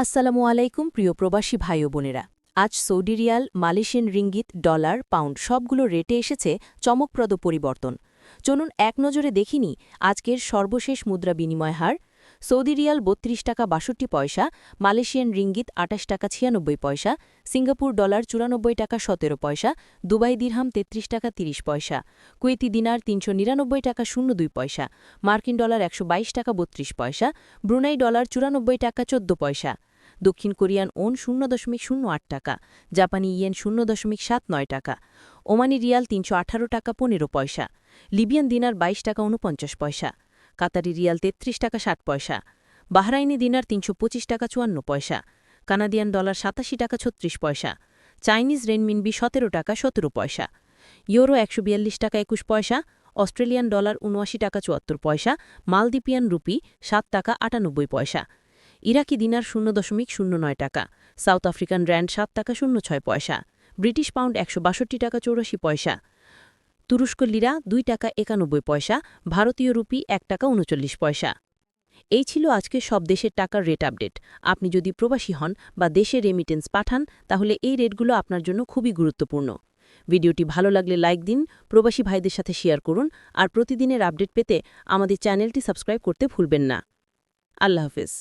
আসসালামু আলাইকুম, প্রিয় প্রবাসী ভাই বোনেরা। আজ Saudi riyal, Malaysian ringgit, dollar, pound সবগুলো রেটে এসেছে চমকপ্রদ পরিবর্তন। চলুন এক নজরে দেখিনি আজকের সর্বশেষ মুদ্রা বিনিময় হার। সৌদি রিয়াল বত্রিশ টাকা বাষট্টি পয়সা, মালয়েশিয়ান রিঙ্গিত আটাশ টাকা ছিয়ানব্বই পয়সা, সিঙ্গাপুর ডলার চুরানব্বই টাকা সতেরো পয়সা, দুবাই দিরহাম তেত্রিশ টাকা তিরিশ পয়সা, কুয়েতি দিনার তিনশো নিরানব্বই টাকা শূন্য দুই পয়সা, মার্কিন ডলার একশো বাইশ টাকা বত্রিশ পয়সা, ব্রুনাই ডলার চুরানব্বই টাকা চোদ্দ পয়সা। দক্ষিণ কোরিয়ান ওন শূন্য দশমিক শূন্য আট টাকা, জাপানি ইয়েন শূন্য দশমিক সাত নয় টাকা, ওমানি রিয়াল তিনশো আঠারো টাকা পনেরো পয়সা, লিবিয়ান দিনার বাইশ টাকা উনপঞ্চাশ পয়সা, কাতারি রিয়াল তেত্রিশ টাকা ষাট পয়সা, বাহরাইনি দিনার তিনশো পঁচিশ টাকা চুয়ান্ন পয়সা, কানাডিয়ান ডলার সাতাশি টাকা ছত্রিশ পয়সা, চাইনিজ রেনমিনবি সতেরো টাকা সতেরো পয়সা, ইউরো একশো বিয়াল্লিশ টাকা একুশ পয়সা, অস্ট্রেলিয়ান ডলার উনআশি টাকা চুয়াত্তর পয়সা, মালদ্বীপিয়ান রুপি সাত টাকা আটানব্বই পয়সা ইরাকি দিনার শূন্য দশমিক শূন্য নয় টাকা, সাউথ আফ্রিকান র্যান্ড সাত টাকা শূন্য ছয় পয়সা, ব্রিটিশ পাউন্ড একশো বাষট্টি টাকা চৌরাশি পয়সা, তুরস্ক লিরা দুই টাকা একানব্বই পয়সা, ভারতীয় রুপি এক টাকা উনচল্লিশ পয়সা। এই ছিল আজকে সব দেশের টাকার রেট আপডেট। আপনি যদি প্রবাসী হন বা দেশে রেমিটেন্স পাঠান, তাহলে এই রেটগুলো আপনার জন্য খুবই গুরুত্বপূর্ণ। ভিডিওটি ভালো লাগলে লাইক দিন, প্রবাসী ভাইদের সাথে শেয়ার করুন, আর প্রতিদিনের আপডেট পেতে আমাদের চ্যানেলটি সাবস্ক্রাইব করতে ভুলবেন না। আল্লাহ হাফিজ।